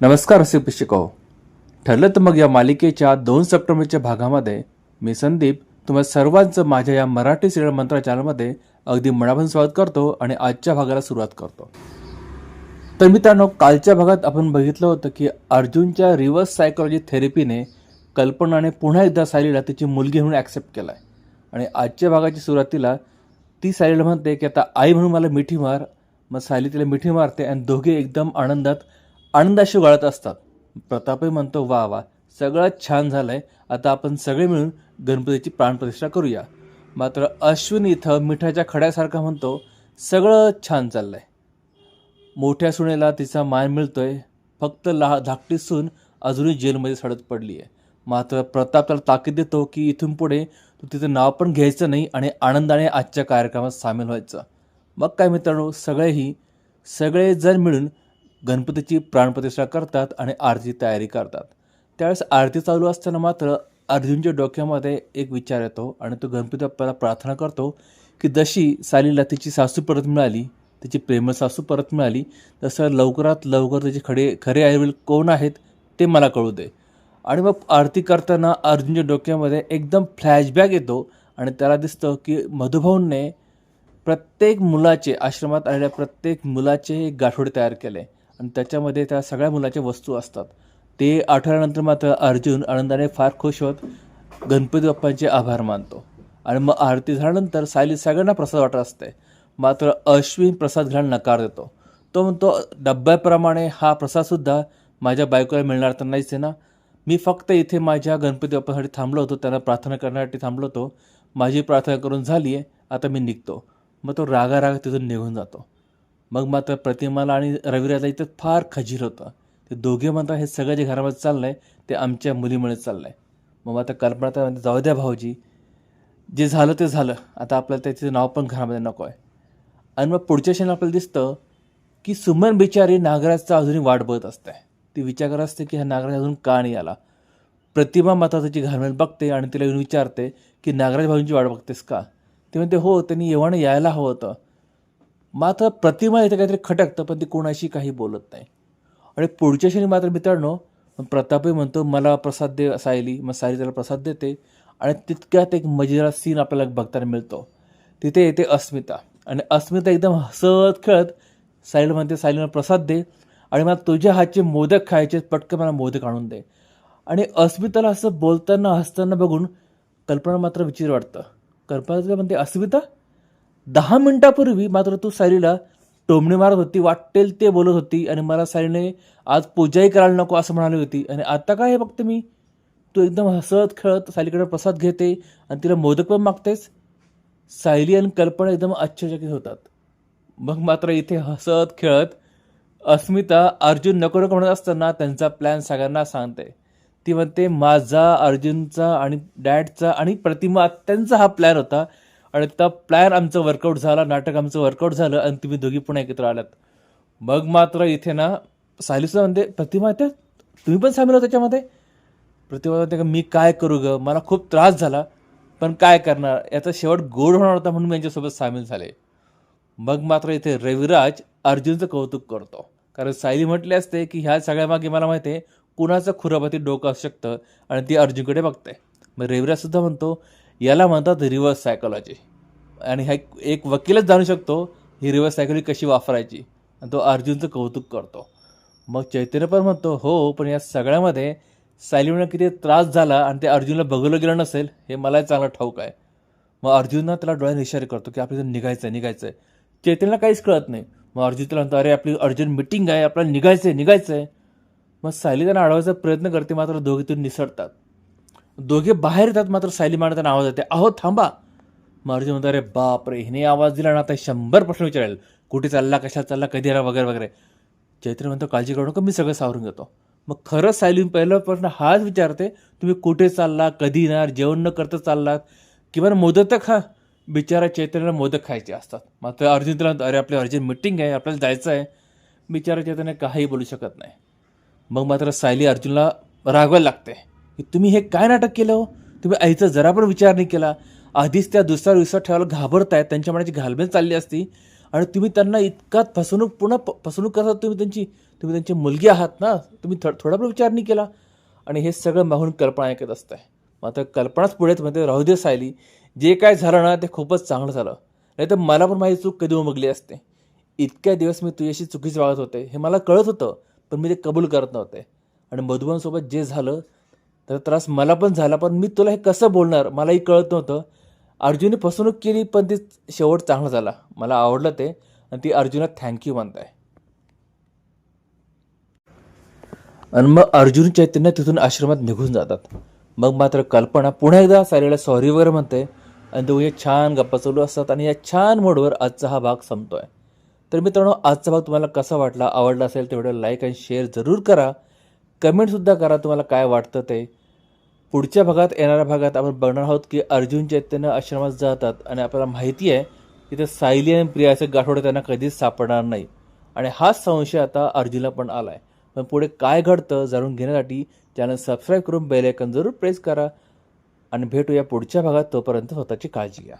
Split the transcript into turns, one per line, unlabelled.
नमस्कार असे शिकव ठरलं तर मग या मालिकेच्या दोन सप्टेंबरच्या भागामध्ये मी संदीप तुम्हा सर्वांचं माझ्या या मराठी सिरियल मंत्रा चॅनलमध्ये अगदी मनापासून स्वागत करतो आणि आजच्या भागाला सुरुवात करतो. तर मित्रांनो कालच्या भागात आपण बघितलं होतं की अर्जुनच्या रिव्हर्स सायकोलॉजी थेरपीने कल्पनाने पुन्हा एकदा सायलीला तिची मुलगी म्हणून ॲक्सेप्ट केला आहे आणि आजच्या भागाच्या सुरुवातीला ती सायलीला म्हणते की आता आई म्हणून मला मिठी मार मग सायली तिला मिठी मारते आणि दोघे एकदम आनंदात आनंदाशी गळत असतात. प्रतापही म्हणतो वा वा सगळं छान झालंय. आता आपण सगळे मिळून गणपतीची प्राणप्रतिष्ठा करूया. मात्र अश्विन इथं मिठाच्या खड्यासारखा म्हणतो सगळं छान चाललंय. मोठ्या सुनेला तिचा मान मिळतोय. फक्त लहा धाकटी सून अजूनही जेलमध्ये सडत पडली आहे मात्र प्रताप त्याला ताकीद देतो की इथून पुढे तू तिचं नाव पण घ्यायचं नाही आणि आनंदाने आजच्या कार्यक्रमात सामील व्हायचं. मग काय मित्रांनो सगळेही सगळेजण मिळून गणपतीची प्राणप्रतिष्ठा करतात आणि आरती तयारी करतात. त्यावेळेस आरती चालू असताना मात्र अर्जुनच्या डोक्यामध्ये एक विचार येतो आणि तो गणपती बाप्पाला प्रार्थना करतो की जशी सालीला तिची सासू परत मिळाली तिची प्रेम सासू परत मिळाली तसं लवकरात लवकर त्याचे खडे खरे आईवडील कोण आहेत ते मला कळू दे. आणि मग आरती करताना अर्जुनच्या डोक्यामध्ये एकदम फ्लॅशबॅक येतो आणि त्याला दिसतं की मधुभाऊंने प्रत्येक मुलाचे आश्रमात आलेल्या प्रत्येक मुलाचे एक गाठोडे तयार केले. आणि त्याच्यामध्ये त्या सगळ्या मुलाच्या वस्तू असतात. ते आठवल्यानंतर मात्र अर्जुन आनंदाने फार खुश होत गणपती बाप्पांचे आभार मानतो. आणि मग आरती झाल्यानंतर सायली सगळ्यांना प्रसाद वाटत असते. मात्र अश्विन प्रसाद घ्यायला नकार देतो. तो म्हणतो डब्याप्रमाणे हा प्रसादसुद्धा माझ्या बायकोला मिळणार तर नाहीच आहे ना. मी फक्त इथे माझ्या गणपती बाप्पासाठी थांबलो होतो. त्यांना प्रार्थना करण्यासाठी थांबलो होतो. माझी प्रार्थना करून झाली आहे आता मी निघतो. मग तो रागा रागा तिथून निघून जातो. मग मात्र प्रतिमाला आणि रविराजला इथं फार खजीर होतं. ते दोघे म्हणतात हे सगळं जे घरामध्ये चाललं आहे ते आमच्या मुलीमुळे चाललं आहे मग आता कल्पना तर म्हणते, जाऊ द्या भाऊजी. जे झालं ते झालं. आता आपल्याला त्याचं नाव पण घरामध्ये नको आहे आणि मग पुढच्या क्षणी आपल्याला दिसतं की सुमन बिचारी नागराजचा अजूनही वाट बघत असते. ती विचार करत असते की हा नागराज अजून का नाही आला? प्रतिमा माता त्याची घरामध्ये बघते आणि तिला येऊन विचारते की नागराज भाऊंची वाट बघतेस का? ते म्हणते हो त्यांनी येवाणं यायला हवं होतं. मात्र प्रतिमा इथे काहीतरी खटकतं पण ती कोणाशी काही बोलत नाही. आणि पुढच्या क्षणी मात्र मित्रांनो मग प्रतापही म्हणतो मला प्रसाद दे सायली. मग सायली त्याला प्रसाद देते आणि तितक्यात एक मजेदार सीन आपल्याला बघताना मिळतो. तिथे येते अस्मिता. आणि अस्मिता एकदम हसत खेळत सायली म्हणते सायलीला प्रसाद दे आणि मला तुझ्या हातचे मोदक खायचे पटकन मला मोदक आणून दे. आणि अस्मिताला असं बोलताना हसताना बघून कल्पना मात्र विचित्र वाटतं. कल्पना म्हणते अस्मिता दहा मिनिटापूर्वी मात्र तू सायलीला टोमणे मारत होती वाटेल ते बोलत होती आणि मला सायलीने आज पूजाही करायला नको असं म्हणाली होती. आणि आता काय हे बघते मी? तू एकदम हसत खेळत सायलीकडे प्रसाद घेते आणि तिला मोदक पण मागतेस? सायली आणि कल्पना एकदम आश्चर्यचकित होतात. मग मात्र इथे हसत खेळत अस्मिता अर्जुन नको नको म्हणत असताना त्यांचा प्लॅन सगळ्यांना सांगते. ती म्हणते माझा अर्जुनचा आणि डॅडचा आणि प्रतिमा त्यांचा हा प्लॅन होता. आणि त्या प्लॅन आमचं वर्कआउट झाला नाटक आमचं वर्कआउट झालं आणि तुम्ही दोघी पुन्हा एकत्र आलात. मग मात्र इथे ना सायलीसुद्धा म्हणते प्रतिमा त्या तुम्ही पण सामील हो त्याच्यामध्ये? प्रतिमा म्हणते का मी काय करू ग? मला खूप त्रास झाला पण काय करणार? याचा शेवट गोड होणार होता म्हणून मी यांच्यासोबत सामील झाले. मग मात्र इथे रविराज अर्जुनचं कौतुक करतो. कारण सायली म्हटले असते की ह्या सगळ्यामागे मला माहिती आहे कुणाचं खुरापती डोकं असू शकतं आणि ती अर्जुनकडे बघते. मग रविराजसुद्धा म्हणतो याला म्हणतात रिव्हर्स सायकोलॉजी आणि हा एक वकीलच जाणू शकतो ही रिव्हर्स सायकोलॉजी कशी वापरायची? आणि तो अर्जुनचं कौतुक करतो. मग चैतन्य पण म्हणतो हो पण या सगळ्यामध्ये सायलीमुळे किती त्रास झाला आणि ते अर्जुनला बघवलं गेलं नसेल हे मलाही चांगलं ठाऊक आहे. मग अर्जुनना त्याला डोळ्याने इशारे करतो की आपल्याला निघायचं आहे निघायचं आहे चैतन्यला काहीच कळत नाही. मग अर्जुन त्याला म्हणतो अरे आपली अर्जुन मिटिंग आहे आपल्याला निघायचं आहे निघायचं आहे मग सायली त्यांना अडवायचा प्रयत्न करते मात्र दोघे तिथून निसटतात दोघे बाहेर येतात मात्र सायली मारत आवाज येते अहो थांबा. मारुती म्हणतात अरे बाप रे हिने आवाज दिला ना आता शंभर प्रश्न विचारेल. कुठे चालला कशाला चालला कधी आला वगैरे वगैरे. चैत्र म्हणतो काळजी करू नका मी सगळं सावरून घेतो. मग खरंच सायली पहिला प्रश्न हाच विचारते तुम्ही कुठे चालला कधी येणार जेवण न करता चाललात? किंवा मोदक तर खा. बिचारा चैतन्याला मोदक खायचे असतात. मात्र अर्जुन तुला अरे आपली अर्जंट मिटिंग आहे आपल्याला जायचं आहे. बिचारा चैतन्य काही बोलू शकत नाही. मग मात्र सायली अर्जुनला रागवायला लागते. की तुम्ही हे काय नाटक केलं हो? तुम्ही आईचा जरा पण विचार नाही केला. आधीच त्या दुसऱ्या विश्वास ठेवायला घाबरतायत त्यांच्या मनाची घालमेल चालली असती. आणि तुम्ही त्यांना इतका फसवणूक पुन्हा प- फसवणूक करता तुम्ही त्यांची तुम्ही त्यांची मुलगी आहात ना? तुम्ही थो थोडा पण विचार नाही केला. आणि हे सगळं मागून कल्पना ऐकत असतंय. मात्र कल्पनाच पुढेच म्हणते राहू दे सायली. जे काय झालं ना ते खूपच चांगलं झालं. नाही तर मला पण माझी चूक कधी उमगली असते. इतक्या दिवस मी तुझ्याशी चुकीचं वागत होते हे मला कळत होतं पण मी ते कबूल करत नव्हते. आणि मधुबनसोबत जे झालं तर त्रास मला पण झाला पण मी तुला हे कसं बोलणार? मलाही कळत नव्हतं. अर्जुनने फसवणूक केली पण ती शेवट चांगला झाला. मला आवडलं ते आणि ती अर्जुना थँक्यू म्हणताय. आणि मग अर्जुन चैतन्य तिथून आश्रमात निघून जातात. मग मात्र कल्पना पुन्हा एकदा सायलीला सॉरी वगैरे म्हणते आणि दोघे छान गप्पा चालू असतात आणि या छान मोडवर आजचा हा भाग संपतोय. तर मित्रांनो आजचा भाग तुम्हाला कसा वाटला आवडला असेल तेवढं लाईक आणि शेअर जरूर करा. कमेंटसुद्धा करा तुम्हाला काय वाटतं ते. पुढच्या भागात येणाऱ्या भागात आपण बघणार आहोत की अर्जुन चैतन्य आश्रमात जातात आणि आपल्याला माहिती आहे की ते सायली आणि प्रियाचे गाठोडं त्यांना कधीच सापडणार नाही. आणि हाच संशय आता अर्जुनला पण आला आहे पण पुढे काय घडतं जाणून घेण्यासाठी चॅनल सबस्क्राईब करून बेलायकन जरूर प्रेस करा. आणि भेटूया पुढच्या भागात तोपर्यंत स्वतःची काळजी घ्या.